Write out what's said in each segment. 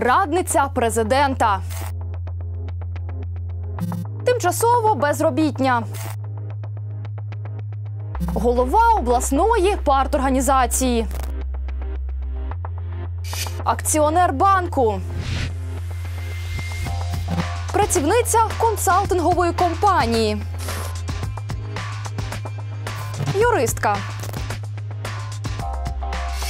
радниця президента. Тимчасово безробітня. Голова обласної парторганізації. Акціонер банку. Працівниця консалтингової компанії. Юристка.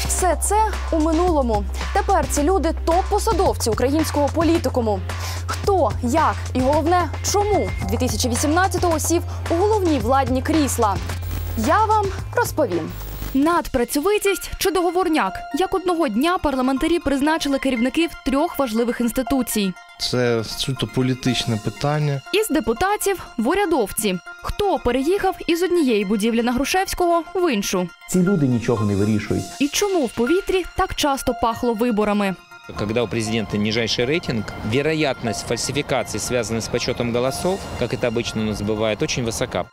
Все це у минулому. Тепер ці люди топ-посадовці українського політикуму. Хто, як і головне, чому 2018-го сів у головні владні крісла? Я вам розповім. Надпрацьовитість чи договорняк? Як одного дня парламентарі призначили керівників трьох важливих інституцій. Це суто політичне питання. Із депутатів в урядовці. Хто переїхав із однієї будівлі на Грушевського в іншу? Ці люди нічого не вирішують. І чому в повітрі так часто пахло виборами? Когда у президента нижайший рейтинг, вероятность фальсификации, связанной с подсчетом голосов, как это обычно у нас бывает, очень высока.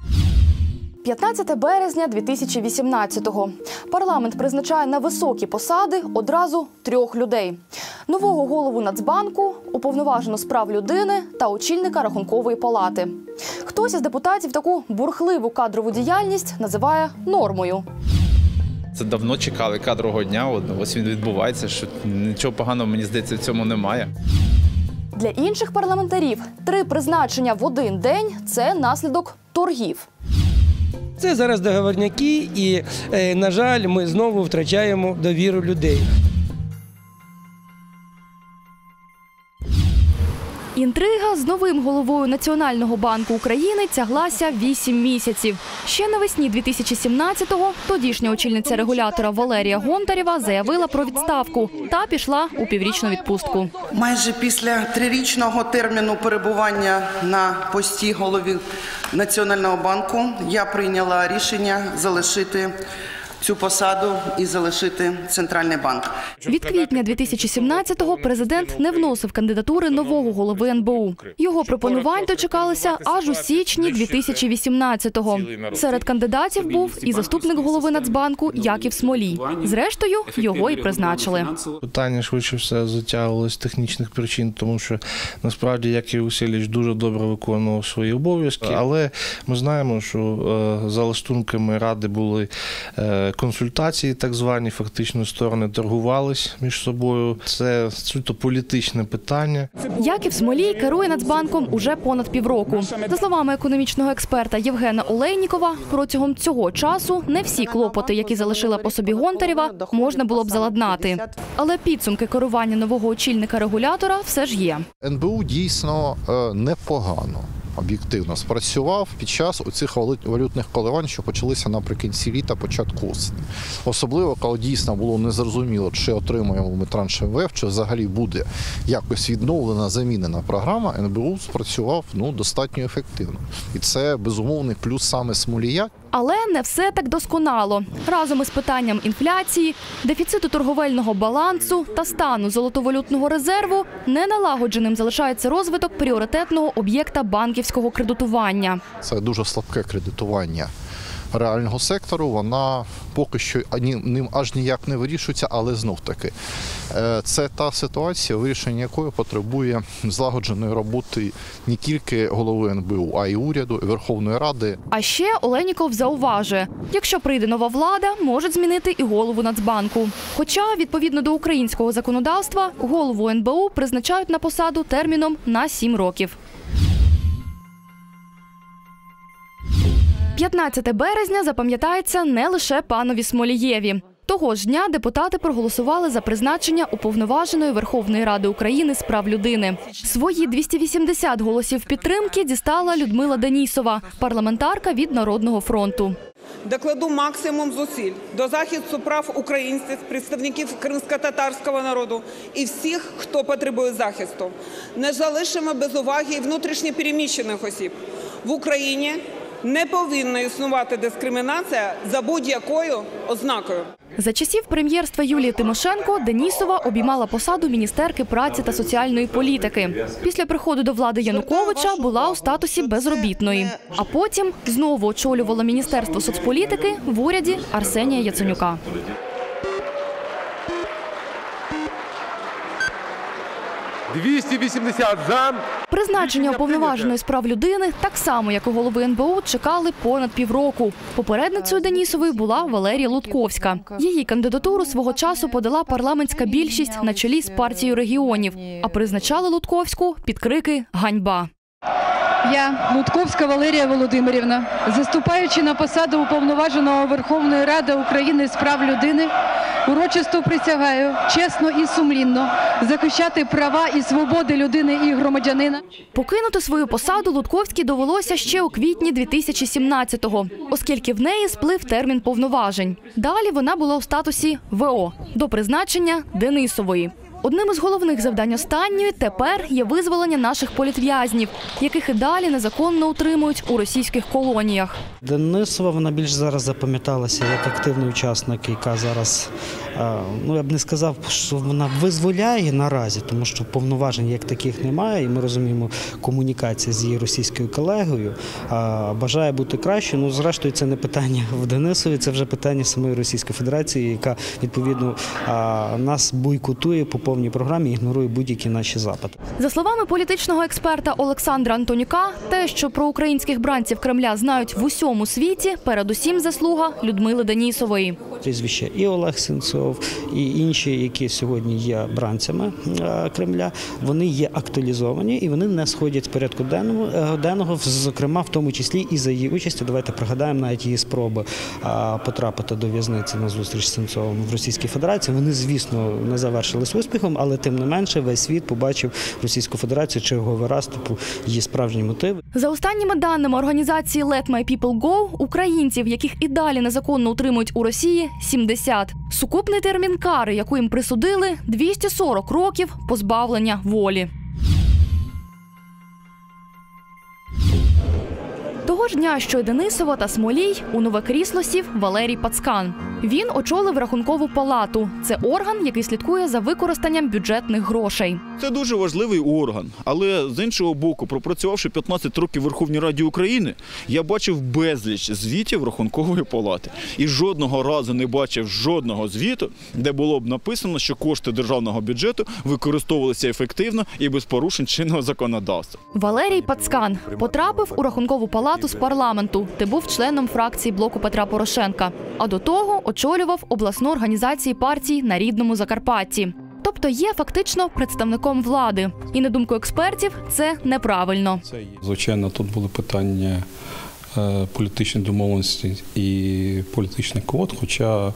15 березня 2018-го. Парламент призначає на високі посади одразу трьох людей: нового голову Нацбанку, уповноважену з прав людини та очільника рахункової палати. Хтось із депутатів таку бурхливу кадрову діяльність називає нормою. Це давно чекали кадрового дня. Ось він відбувається. Що нічого поганого мені здається в цьому немає. Для інших парламентарів три призначення в один день це наслідок торгів. Це зараз договорняки, і, е, на жаль, ми знову втрачаємо довіру людей. Інтрига з новим головою Національного банку України тяглася 8 місяців. Ще навесні 2017-го тодішня очільниця регулятора Валерія Гонтарєва заявила про відставку та пішла у піврічну відпустку. Майже після трирічного терміну перебування на пості голові Національного банку я прийняла рішення залишити цю посаду і залишити центральний банк. Від квітня 2017-го президент не вносив кандидатури нового голови НБУ. Його пропонувань дочекалися аж у січні 2018-го. Серед кандидатів був і заступник голови Нацбанку Яків Смолій. Зрештою, його і призначили. Питання швидше все затягувалося з технічних причин, тому що насправді Яків Васильович дуже добре виконував свої обов'язки. Але ми знаємо, що е, за листунками ради були е, консультації, так звані, фактично сторони торгувались між собою. Це суто політичне питання. Яків Смолій керує Нацбанком уже понад півроку. За словами економічного експерта Євгена Олейнікова, протягом цього часу не всі клопоти, які залишила по собі Гонтарєва, можна було б заладнати. Але підсумки керування нового очільника регулятора все ж є. НБУ дійсно е, непогано. Об'єктивно спрацював під час оцих валют- валютних коливань, що почалися наприкінці літа, початку осені. Особливо, коли дійсно було незрозуміло, чи отримуємо ми транш МВФ, чи взагалі буде якось відновлена замінена програма. НБУ спрацював ну достатньо ефективно, і це безумовний плюс саме Смолія, Але не все так досконало. Разом із питанням інфляції, дефіциту торговельного балансу та стану золотовалютного резерву неналагодженим залишається розвиток пріоритетного об'єкта банківського кредитування. це дуже слабке кредитування реального сектору. Вона поки що ним аж ніяк не вирішується, але знов таки е, це та ситуація, вирішення якої потребує злагодженої роботи не тільки голови НБУ, а й уряду, і Верховної Ради. А ще Оленіков зауважує, якщо прийде нова влада, можуть змінити і голову Нацбанку. Хоча, відповідно до українського законодавства, голову НБУ призначають на посаду терміном на 7 років. 15 березня запам'ятається не лише панові Смолієві. Того ж дня депутати проголосували за призначення уповноваженої Верховної Ради України з прав людини. Свої 280 голосів підтримки дістала Людмила Денісова, парламентарка від Народного фронту. Докладу максимум зусиль до захисту прав українців, представників кримсько-татарського народу і всіх, хто потребує захисту. Не залишимо без уваги і внутрішньо переміщених осіб в Україні. Не повинна існувати дискримінація за будь-якою ознакою. За часів прем'єрства Юлії Тимошенко Денісова обіймала посаду міністерки праці та соціальної політики. Після приходу до влади Януковича була у статусі безробітної, а потім знову очолювала міністерство соцполітики в уряді Арсенія Яценюка. 280 за. Призначення уповноваженої з прав людини, так само як і голови НБУ, чекали понад півроку. Попередницею Денісової була Валерія Лутковська. Її кандидатуру свого часу подала парламентська більшість на чолі з партією регіонів. А призначали Лутковську під крики Ганьба. Я, Лутковська Валерія Володимирівна, заступаючи на посаду уповноваженого Верховної Ради України з прав людини, урочисто присягаю чесно і сумлінно захищати права і свободи людини і громадянина. Покинути свою посаду Лутковській довелося ще у квітні 2017-го, оскільки в неї сплив термін повноважень. Далі вона була у статусі ВО до призначення Денисової. Одним із головних завдань останньої тепер є визволення наших політв'язнів, яких і далі незаконно утримують у російських колоніях. Денисова вона більш зараз запам'яталася як активний учасник, яка зараз, ну я б не сказав, що вона визволяє наразі, тому що повноважень як таких немає, і ми розуміємо комунікація з її російською колегою. Бажає бути краще. Ну, зрештою, це не питання в Денисові, це вже питання самої Російської Федерації, яка відповідно нас бойкотує по повній програмі, ігнорує будь-які наші запити. За словами політичного експерта Олександра Антонюка, те, що про українських бранців Кремля знають в усьому світі, передусім заслуга Людмили Денісової. Прізвище і Олег Сенцов, і інші, які сьогодні є бранцями е, Кремля, вони є актуалізовані і вони не сходять з порядку денного, е, зокрема в тому числі і за її участю. Давайте пригадаємо навіть її спроби е, потрапити до в'язниці на зустріч з Сенцовим в Російській Федерації. Вони, звісно, не завершились успіхом, але тим не менше весь світ побачив Російську Федерацію черговий раз, типу її справжні мотиви. За останніми даними організації Let My People Go, українців, яких і далі незаконно утримують у Росії, 70. Сукупний термін кари, яку їм присудили, 240 років позбавлення волі. Того ж дня, що й Денисова та Смолій, у нове крісло сів Валерій Пацкан. Він очолив рахункову палату. Це орган, який слідкує за використанням бюджетних грошей. Це дуже важливий орган, але з іншого боку, пропрацювавши 15 років в Верховній Раді України, я бачив безліч звітів рахункової палати і жодного разу не бачив жодного звіту, де було б написано, що кошти державного бюджету використовувалися ефективно і без порушень чинного законодавства. Валерій Пацкан потрапив у рахункову палату з парламенту, де був членом фракції блоку Петра Порошенка. А до того очолював обласну організацію партій на рідному Закарпатті. Тобто є фактично представником влади. І на думку експертів, це неправильно. Звичайно, тут були питання е, політичної домовленості і політичних квот, хоча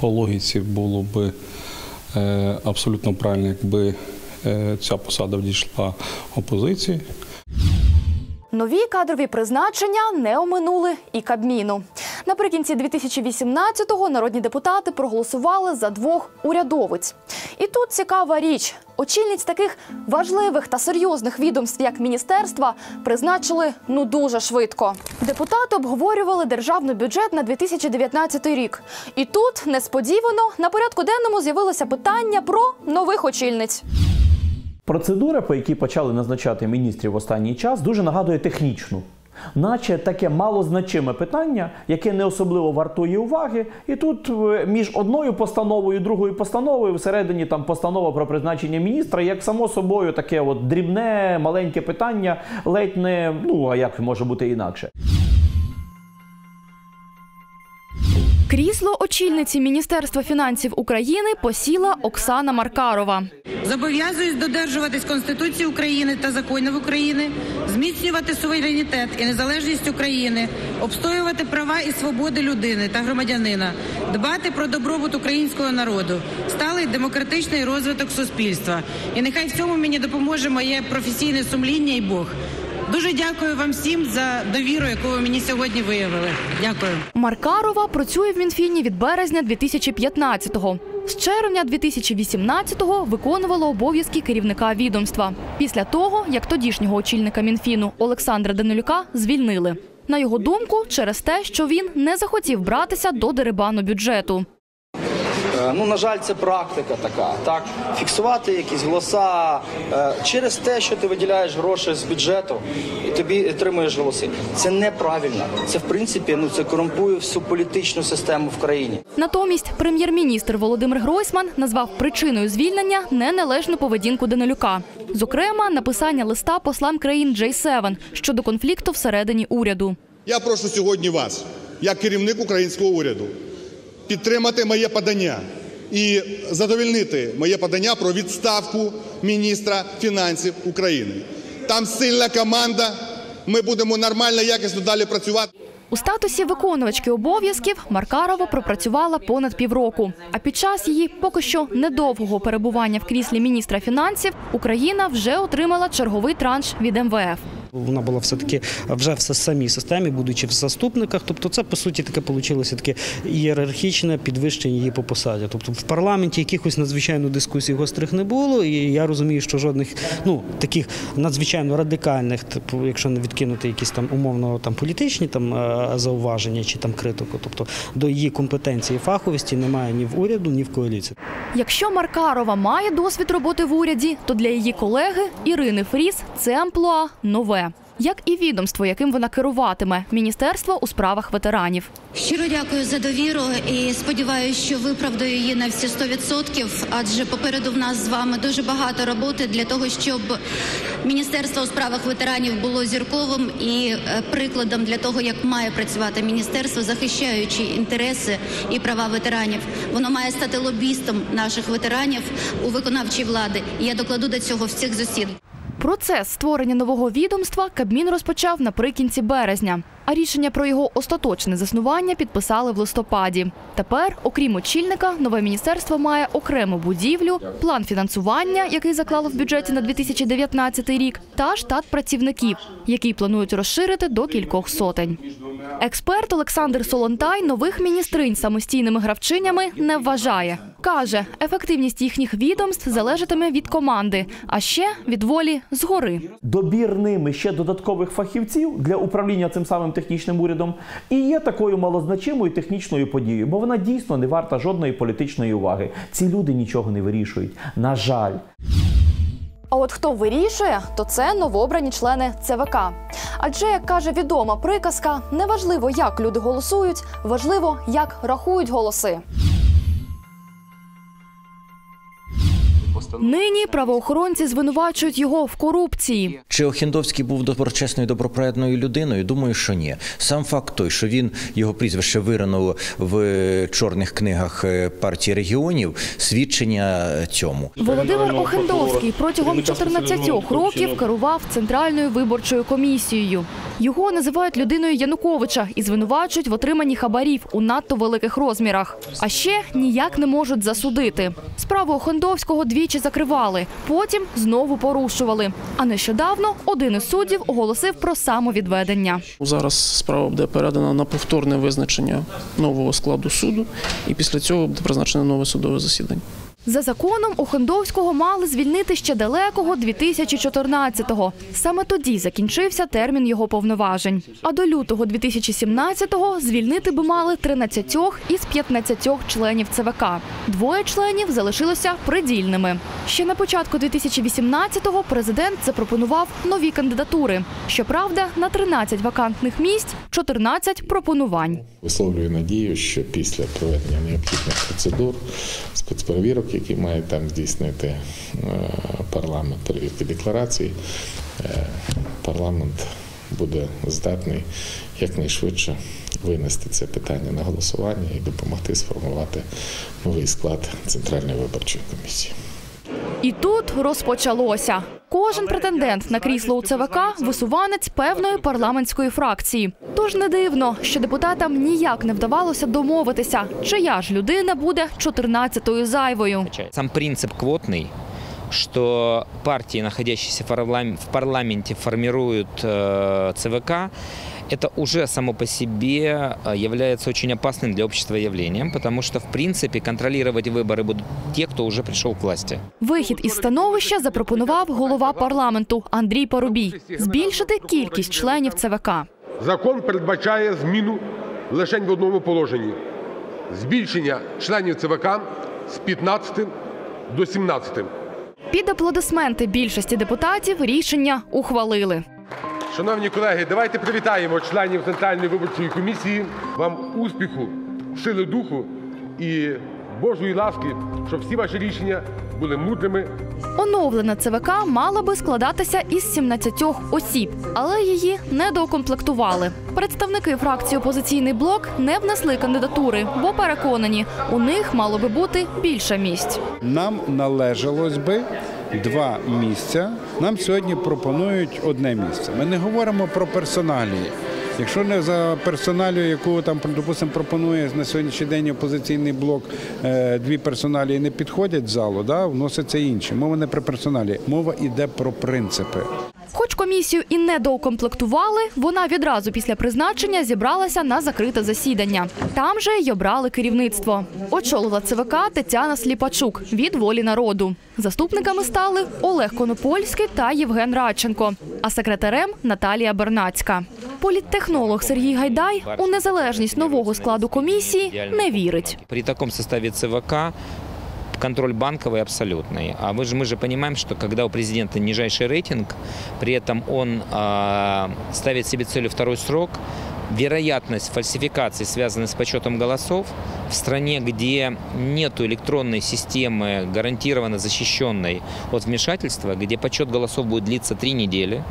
по логіці було би е, абсолютно правильно, якби е, ця посада відійшла опозиції. Нові кадрові призначення не оминули і Кабміну. Наприкінці 2018-го народні депутати проголосували за двох урядовиць. І тут цікава річ: очільниць таких важливих та серйозних відомств, як міністерства, призначили ну дуже швидко. Депутати обговорювали державний бюджет на 2019 рік. І тут несподівано на порядку денному з'явилося питання про нових очільниць. Процедура, по якій почали назначати міністрів в останній час, дуже нагадує технічну. Наче таке малозначиме питання, яке не особливо вартує уваги, і тут е, між одною постановою і другою постановою всередині там постанова про призначення міністра, як само собою таке от дрібне, маленьке питання, ледь не ну а як може бути інакше. Крісло очільниці Міністерства фінансів України посіла Оксана Маркарова. Зобов'язуюсь додержуватись Конституції України та законів України, зміцнювати суверенітет і незалежність України, обстоювати права і свободи людини та громадянина, дбати про добробут українського народу, сталий демократичний розвиток суспільства. І нехай в цьому мені допоможе моє професійне сумління і Бог. Дуже дякую вам всім за довіру, яку ви мені сьогодні виявили. Дякую. Маркарова працює в Мінфіні від березня 2015-го. З червня 2018-го виконувала обов'язки керівника відомства. Після того, як тодішнього очільника Мінфіну Олександра Данилюка звільнили. На його думку, через те, що він не захотів братися до дерибану бюджету. Ну, на жаль, це практика така. Так, фіксувати якісь голоса е, через те, що ти виділяєш гроші з бюджету і тобі отримуєш голоси. Це неправильно. Це в принципі ну це корумпує всю політичну систему в країні. Натомість прем'єр-міністр Володимир Гройсман назвав причиною звільнення неналежну поведінку Данилюка. Зокрема, написання листа послам країн J7 щодо конфлікту всередині уряду. Я прошу сьогодні вас, як керівник українського уряду, підтримати моє подання і задовольнити моє подання про відставку міністра фінансів України. Там сильна команда. Ми будемо нормально, якісно далі працювати. У статусі виконувачки обов'язків Маркарова пропрацювала понад півроку. А під час її поки що недовгого перебування в кріслі міністра фінансів Україна вже отримала черговий транш від МВФ. Вона була все-таки вже в самій системі, будучи в заступниках. Тобто, це по суті таке вийшло таке ієрархічне підвищення її по посаді. Тобто в парламенті якихось надзвичайно дискусій гострих не було, і я розумію, що жодних ну таких надзвичайно радикальних, типу, якщо не відкинути якісь там умовно там політичні там е, зауваження чи там критику, тобто до її компетенції і фаховості немає ні в уряду, ні в коаліції. Якщо Маркарова має досвід роботи в уряді, то для її колеги Ірини Фріс це амплуа нове. Як і відомство, яким вона керуватиме Міністерство у справах ветеранів. Щиро дякую за довіру і сподіваюся, що виправдаю її на всі 100%, адже попереду в нас з вами дуже багато роботи для того, щоб Міністерство у справах ветеранів було зірковим і е, прикладом для того, як має працювати міністерство, захищаючи інтереси і права ветеранів. Воно має стати лобістом наших ветеранів у виконавчій влади. Я докладу до цього всіх зусиль. Процес створення нового відомства Кабмін розпочав наприкінці березня. А рішення про його остаточне заснування підписали в листопаді. Тепер, окрім очільника, нове міністерство має окрему будівлю, план фінансування, який заклало в бюджеті на 2019 рік, та штат працівників, який планують розширити до кількох сотень. Експерт Олександр Солонтай нових міністринь самостійними гравчинями не вважає. Каже, ефективність їхніх відомств залежатиме від команди, а ще від волі згори. Добір ними ще додаткових фахівців для управління цим самим технічним урядом і є такою малозначимою технічною подією, бо вона дійсно не варта жодної політичної уваги. Ці люди нічого не вирішують. На жаль. А от хто вирішує, то це новообрані члени ЦВК. Адже, як каже відома приказка, неважливо, як люди голосують, важливо, як рахують голоси. Нині правоохоронці звинувачують його в корупції. Чи Охендовський був доброчесною, добропорядною людиною? Думаю, що ні. Сам факт той, що він його прізвище вирано в чорних книгах е, партії регіонів, свідчення цьому. Володимир Охендовський протягом 14 років керував центральною виборчою комісією. Його називають людиною Януковича і звинувачують в отриманні хабарів у надто великих розмірах. А ще ніяк не можуть засудити. Справу Охендовського двічі закривали, потім знову порушували. А нещодавно один із суддів оголосив про самовідведення. Зараз справа буде передана на повторне визначення нового складу суду, і після цього буде призначене нове судове засідання. За законом Охендовського мали звільнити ще далекого 2014-го. Саме тоді закінчився термін його повноважень. А до лютого 2017-го звільнити би мали 13 із 15 членів ЦВК. Двоє членів залишилося придільними. Ще на початку 2018-го президент запропонував нові кандидатури. Щоправда, на 13 вакантних місць 14 пропонувань. Висловлюю надію, що після проведення необхідних процедур, спецперевірок, які має там здійснити е, парламент, перевірки декларацій, е, парламент буде здатний якнайшвидше винести це питання на голосування і допомогти сформувати новий склад Центральної виборчої комісії. І тут розпочалося. Кожен претендент на крісло у ЦВК висуванець певної парламентської фракції. Тож не дивно, що депутатам ніяк не вдавалося домовитися, чия ж людина буде 14-ю зайвою. Сам принцип квотный, что партии, находящиеся в парламен- в парламенте, формируют э, ЦВК, это уже само по себе э, является очень опасным для общества явлением, потому что, в принципе, контролировать выборы будут те, кто уже пришел к власти. Вихід із становища запропонував голова парламенту Андрій Парубій збільшити кількість членів ЦВК. Закон передбачає зміну лише в одному положенні: збільшення членів ЦВК з 15 до 17. Під аплодисменти більшості депутатів рішення ухвалили. Шановні колеги, давайте привітаємо членів Центральної виборчої комісії. Вам успіху, сили духу і Божої ласки, щоб всі ваші рішення були мудрими Оновлена ЦВК мала би складатися із 17 осіб, але її недоукомплектували. Представники фракції Опозиційний блок не внесли кандидатури, бо переконані, у них мало би бути більше місць. Нам належалось би два місця. Нам сьогодні пропонують одне місце. Ми не говоримо про персоналії. Якщо не за персоналію, яку там допустимо, пропонує на сьогоднішній день опозиційний блок, е, дві персоналії не підходять в залу, да, вноситься інші. Мова не про персоналі, мова йде про принципи. Хоч комісію і не доукомплектували, вона відразу після призначення зібралася на закрите засідання. Там же й обрали керівництво. Очолила ЦВК Тетяна Сліпачук від волі народу. Заступниками стали Олег Конопольський та Євген Радченко, а секретарем Наталія Бернацька. Політтехнолог Сергій Гайдай у незалежність нового складу комісії не вірить. При таком составе ЦВК контроль банковый абсолютный. А мы же, мы же понимаем, что когда у президента нижайший рейтинг, при этом он э, ставит себе целью второй срок, вероятность фальсификаций, связанных с подсчетом голосов, в стране, где нет электронной системы, гарантированно защищенной от вмешательства, где подсчет голосов будет длиться три недели,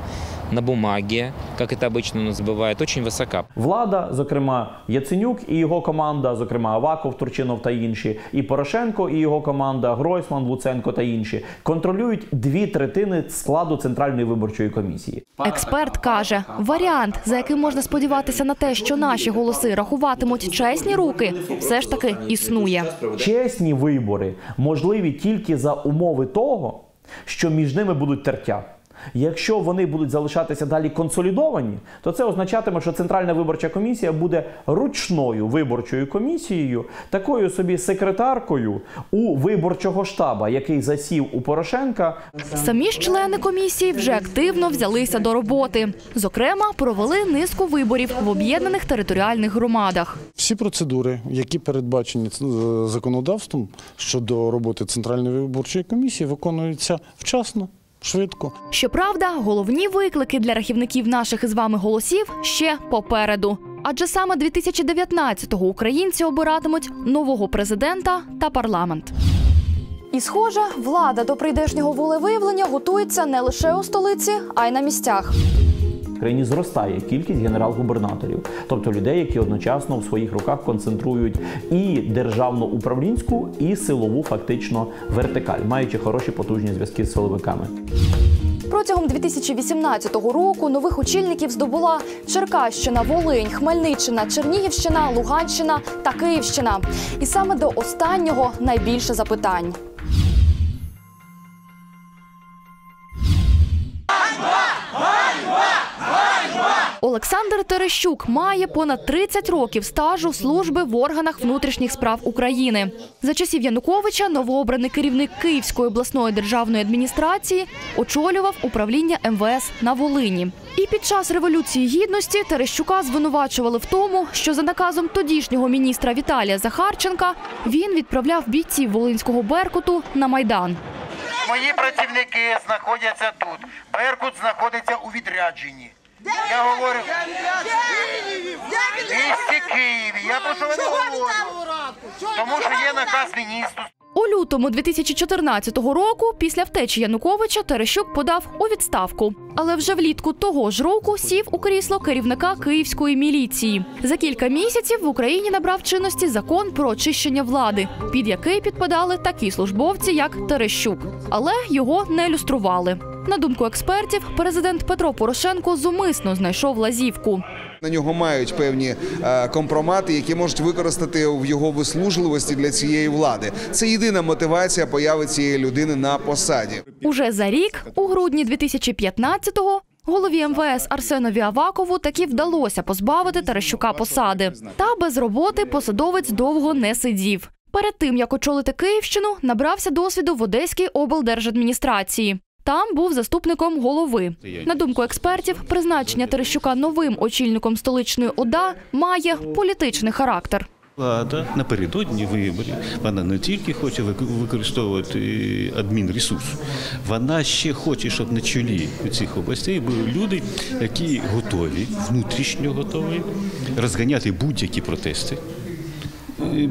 на бумаге, как это обычно у нас бывает, очень высока. Влада, зокрема Яценюк і його команда, зокрема Аваков, Турчинов та інші, і Порошенко і його команда, Гройсман, Луценко та інші, контролюють дві третини складу центральної виборчої комісії. Експерт каже, варіант, за яким можна сподіватися на те, що наші голоси рахуватимуть чесні руки, все ж таки існує. Чесні вибори можливі тільки за умови того, що між ними будуть тертя. Якщо вони будуть залишатися далі консолідовані, то це означатиме, що Центральна виборча комісія буде ручною виборчою комісією, такою собі секретаркою у виборчого штаба, який засів у Порошенка. Самі ж члени комісії вже активно взялися до роботи. Зокрема, провели низку виборів в об'єднаних територіальних громадах. Всі процедури, які передбачені е, законодавством щодо роботи Центральної виборчої комісії, виконуються вчасно, швидко. Щоправда, головні виклики для рахівників наших із вами голосів ще попереду. Адже саме 2019-го українці обиратимуть нового президента та парламент. І, схоже, влада до прийдешнього волевиявлення готується не лише у столиці, а й на місцях. Країні зростає кількість генерал-губернаторів, тобто людей, які одночасно в своїх руках концентрують і державну управлінську, і силову фактично вертикаль, маючи хороші потужні зв'язки з силовиками. Протягом 2018 року нових очільників здобула Черкащина, Волинь, Хмельниччина, Чернігівщина, Луганщина та Київщина. І саме до останнього найбільше запитань. Олександр Терещук має понад 30 років стажу служби в органах внутрішніх справ України. За часів Януковича новообраний керівник Київської обласної державної адміністрації очолював управління МВС на Волині. І під час революції гідності Терещука звинувачували в тому, що за наказом тодішнього міністра Віталія Захарченка він відправляв бійців Волинського Беркуту на майдан. Мої працівники знаходяться тут. Беркут знаходиться у відрядженні. Я говорю, в місті Києві. Я про що ви не говорю? Тому що є наказ міністру. У лютому 2014 року, після втечі Януковича, Терещук подав у відставку. Але вже влітку того ж року сів у крісло керівника київської міліції. За кілька місяців в Україні набрав чинності закон про очищення влади, під який підпадали такі службовці, як Терещук. Але його не люстрували. На думку експертів, президент Петро Порошенко зумисно знайшов лазівку. На нього мають певні е, компромати, які можуть використати в його вислужливості для цієї влади. Це єдина мотивація появи цієї людини на посаді. Уже за рік, у грудні 2015-го, голові МВС Арсенові Авакову таки вдалося позбавити Терещука посади. Та без роботи посадовець довго не сидів. Перед тим як очолити Київщину, набрався досвіду в Одеській облдержадміністрації. Там був заступником голови. На думку експертів, призначення Терещука новим очільником столичної ОДА має політичний характер. Влада напередодні виборів вона не тільки хоче використовувати адмінресурс, вона ще хоче, щоб на чолі цих областей були люди, які готові, внутрішньо готові розганяти будь-які протести.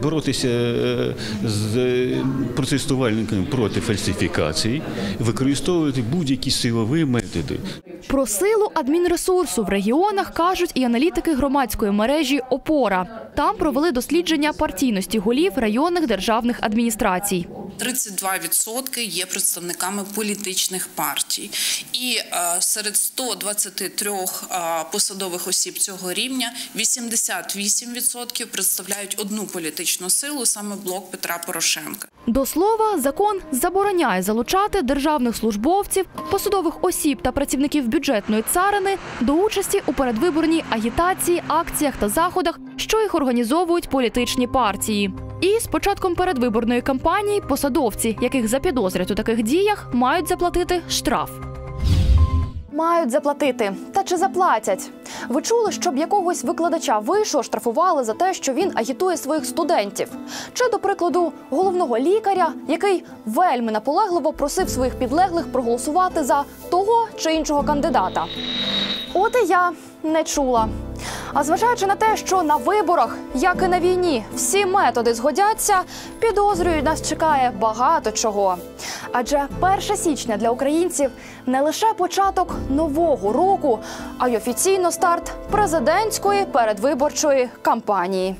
Боротися е, з е, протестувальниками проти фальсифікацій, використовувати будь-які силові методи. Про силу адмінресурсу в регіонах кажуть і аналітики громадської мережі Опора. Там провели дослідження партійності голів районних державних адміністрацій. 32% є представниками політичних партій, і е, серед 123 е, посадових осіб цього рівня 88% представляють одну політичну силу, саме блок Петра Порошенка. До слова, закон забороняє залучати державних службовців, посадових осіб та працівників бюджетної царини до участі у передвиборній агітації, акціях та заходах, що їх організовують політичні партії. І з початком передвиборної кампанії посадовці, яких запідозрять у таких діях, мають заплатити штраф. Мають заплатити. Та чи заплатять? Ви чули, щоб якогось викладача вишу штрафували за те, що він агітує своїх студентів? Чи, до прикладу, головного лікаря, який вельми наполегливо просив своїх підлеглих проголосувати за того чи іншого кандидата? От і я не чула. А зважаючи на те, що на виборах, як і на війні, всі методи згодяться, підозрюю, нас чекає багато чого. Адже 1 січня для українців не лише початок нового року, а й офіційно старт президентської передвиборчої кампанії.